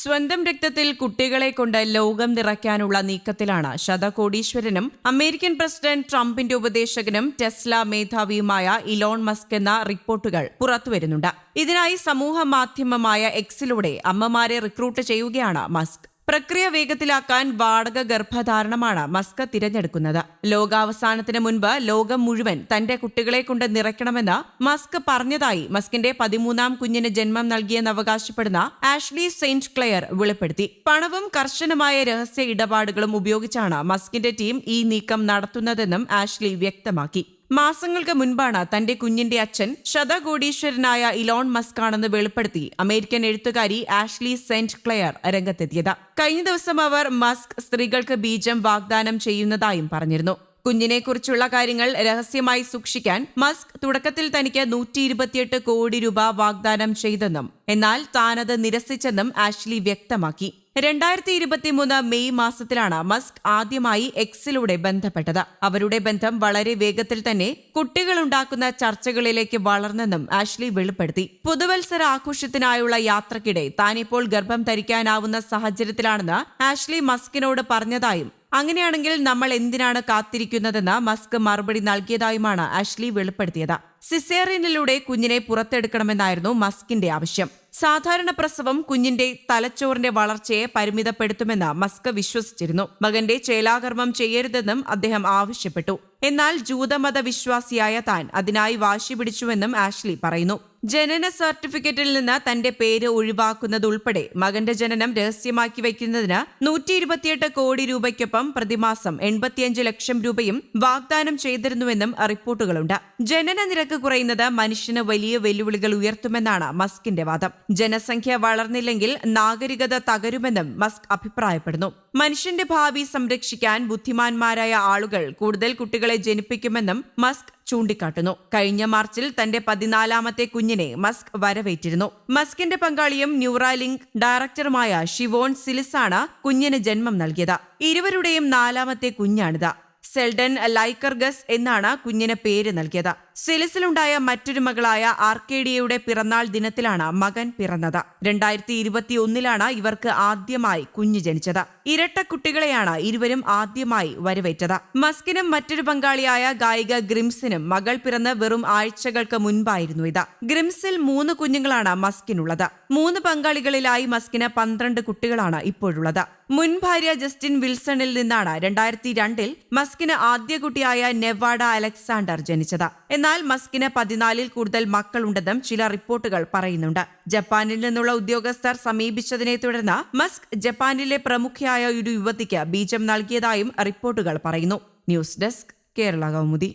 സ്വന്തം രക്തത്തിൽ കുട്ടികളെ കൊണ്ട് ലോകം നിറയ്ക്കാനുള്ള നീക്കത്തിലാണ് ശതകോടീശ്വരനും അമേരിക്കൻ പ്രസിഡന്റ് ട്രംപിന്റെ ഉപദേശകനും ടെസ്ല മേധാവിയുമായ ഇലോൺ മസ്ക് എന്ന റിപ്പോർട്ടുകൾ പുറത്തുവരുന്നുണ്ട്. ഇതിനായി സമൂഹ മാധ്യമമായ എക്സിലൂടെ അമ്മമാരെ റിക്രൂട്ട് ചെയ്യുകയാണ് മസ്ക്. പ്രക്രിയ വേഗത്തിലാക്കാൻ വാടക ഗർഭധാരണമാണ് മസ്ക് തിരഞ്ഞെടുക്കുന്നത്. ലോകാവസാനത്തിന് മുൻപ് ലോകം മുഴുവൻ തന്റെ കുട്ടികളെ കൊണ്ട് നിറയ്ക്കണമെന്ന് മസ്ക് പറഞ്ഞതായി മസ്കിന്റെ പതിമൂന്നാം കുഞ്ഞിന് ജന്മം നൽകിയെന്ന് അവകാശപ്പെടുന്ന ആഷ്ലി സെയിന്റ് ക്ലെയർ വെളിപ്പെടുത്തി. പണവും കർശനമായ രഹസ്യ ഇടപാടുകളും ഉപയോഗിച്ചാണ് മസ്കിന്റെ ടീം ഈ നീക്കം നടത്തുന്നതെന്നും ആഷ്ലി വ്യക്തമാക്കി. മാസങ്ങൾക്ക് മുൻപാണ് തന്റെ കുഞ്ഞിന്റെ അച്ഛൻ ശതകോടീശ്വരനായ ഇലോൺ മസ്ക് ആണെന്ന് വെളിപ്പെടുത്തി അമേരിക്കൻ എഴുത്തുകാരി ആഷ്ലി സെന്റ് ക്ലെയർ രംഗത്തെത്തിയത്. കഴിഞ്ഞ ദിവസം അവർ മസ്ക് സ്ത്രീകൾക്ക് ബീജം വാഗ്ദാനം ചെയ്യുന്നതായും പറഞ്ഞിരുന്നു. കുഞ്ഞിനെക്കുറിച്ചുള്ള കാര്യങ്ങൾ രഹസ്യമായി സൂക്ഷിക്കാൻ മസ്ക് തുടക്കത്തിൽ തനിക്ക് നൂറ്റി ഇരുപത്തിയെട്ട് കോടി രൂപ വാഗ്ദാനം ചെയ്തെന്നും എന്നാൽ താനത് നിരസിച്ചെന്നും ആഷ്ലി വ്യക്തമാക്കി. രണ്ടായിരത്തി ഇരുപത്തിമൂന്ന് മെയ് മാസത്തിലാണ് മസ്ക് ആദ്യമായി എക്സിലൂടെ ബന്ധപ്പെട്ടത്. അവരുടെ ബന്ധം വളരെ വേഗത്തിൽ തന്നെ കുട്ടികളുണ്ടാക്കുന്ന ചർച്ചകളിലേക്ക് വളർന്നെന്നും ആഷ്ലി വെളിപ്പെടുത്തി. പുതുവത്സര ആഘോഷത്തിനായുള്ള യാത്രക്കിടെ താനിപ്പോൾ ഗർഭം ധരിക്കാനാവുന്ന സാഹചര്യത്തിലാണെന്ന് ആഷ്ലി മസ്കിനോട് പറഞ്ഞതായും അങ്ങനെയാണെങ്കിൽ നമ്മൾ എന്തിനാണ് കാത്തിരിക്കുന്നതെന്ന് മസ്ക് മറുപടി നൽകിയതായുമാണ് ആഷ്ലി വെളിപ്പെടുത്തിയത്. സിസേറിയനിലൂടെ കുഞ്ഞിനെ പുറത്തെടുക്കണമെന്നായിരുന്നു മസ്കിന്റെ ആവശ്യം. സാധാരണ പ്രസവം കുഞ്ഞിന്റെ തലച്ചോറിന്റെ വളർച്ചയെ പരിമിതപ്പെടുത്തുമെന്ന് മസ്ക് വിശ്വസിച്ചിരുന്നു. മകന്റെ ചേലാകർമ്മം ചെയ്യരുതെന്നും അദ്ദേഹം ആവശ്യപ്പെട്ടു. എന്നാൽ ജൂതമത വിശ്വാസിയായ താൻ അതിനായി വാശി പിടിച്ചുവെന്നും ആഷ്ലി പറയുന്നു. ജനന സർട്ടിഫിക്കറ്റിൽ നിന്ന് തന്റെ പേര് ഒഴിവാക്കുന്നതുൾപ്പെടെ മകന്റെ ജനനം രഹസ്യമാക്കി വയ്ക്കുന്നതിന് നൂറ്റി ഇരുപത്തിയെട്ട് കോടി രൂപയ്ക്കൊപ്പം പ്രതിമാസം എൺപത്തിയഞ്ച് ലക്ഷം രൂപയും വാഗ്ദാനം ചെയ്തിരുന്നുവെന്നും റിപ്പോർട്ടുകളുണ്ട്. ജനന നിരക്ക് കുറയുന്നത് മനുഷ്യന് വലിയ വെല്ലുവിളികൾ ഉയർത്തുമെന്നാണ് മസ്കിന്റെ വാദം. ജനസംഖ്യ വളർന്നില്ലെങ്കിൽ നാഗരികത തകരുമെന്നും മസ്ക് അഭിപ്രായപ്പെടുന്നു. മനുഷ്യന്റെ ഭാവി സംരക്ഷിക്കാൻ ബുദ്ധിമാന്മാരായ ആളുകൾ കൂടുതൽ കുട്ടികളെ ജനിപ്പിക്കുമെന്നും മസ്ക് ചൂണ്ടിക്കാട്ടുന്നു. കഴിഞ്ഞ മാർച്ചിൽ തന്റെ പതിനാലാമത്തെ കുഞ്ഞിനെ മസ്ക് വരവേറ്റിരുന്നു. മസ്കിന്റെ പങ്കാളിയും ന്യൂറാലിങ്ക് ഡയറക്ടറുമായ ഷിവോൺ സിലിസാണ് കുഞ്ഞിന് ജന്മം നൽകിയത്. ഇരുവരുടെയും നാലാമത്തെ കുഞ്ഞാണിത്. സെൽഡൻ ലൈക്കർഗസ് എന്നാണ് കുഞ്ഞിന് പേര് നൽകിയത്. സിലിസിലുണ്ടായ മറ്റൊരു മകളായ ആർക്കേഡിയയുടെ പിറന്നാൾ ദിനത്തിലാണ് മകൻ പിറന്നത്. രണ്ടായിരത്തി ഇരുപത്തി ഒന്നിലാണ് ഇവർക്ക് ആദ്യമായി കുഞ്ഞു ജനിച്ചത്. ഇരട്ട കുട്ടികളെയാണ് ഇരുവരും ആദ്യമായി വരവേറ്റത്. മസ്കിനും മറ്റൊരു പങ്കാളിയായ ഗായിക ഗ്രിംസിനും മകൾ പിറന്ന് വെറും ആഴ്ചകൾക്ക് മുൻപായിരുന്നു ഇത്. ഗ്രിംസിൽ മൂന്ന് കുഞ്ഞുങ്ങളാണ് മസ്കിനുള്ളത്. മൂന്ന് പങ്കാളികളിലായി മസ്കിന് പന്ത്രണ്ട് കുട്ടികളാണ് ഇപ്പോഴുള്ളത്. മുൻ ഭാര്യ ജസ്റ്റിൻ വിൽസണിൽ നിന്നാണ് രണ്ടായിരത്തി രണ്ടിൽ മസ്കിന് ആദ്യ കുട്ടിയായ നെവാഡ അലക്സാണ്ടർ ജനിച്ചത്. എന്നാൽ മസ്കിന് പതിനാലിൽ കൂടുതൽ മക്കളുണ്ടെന്നും ചില റിപ്പോർട്ടുകൾ പറയുന്നുണ്ട്. ജപ്പാനിൽ നിന്നുള്ള ഉദ്യോഗസ്ഥർ സമീപിച്ചതിനെ തുടർന്ന് മസ്ക് ജപ്പാനിലെ പ്രമുഖയായ ഒരു യുവതിക്ക് ബീജം നൽകിയതായും റിപ്പോർട്ടുകൾ പറയുന്നു. News desk Kerala Kaumudi.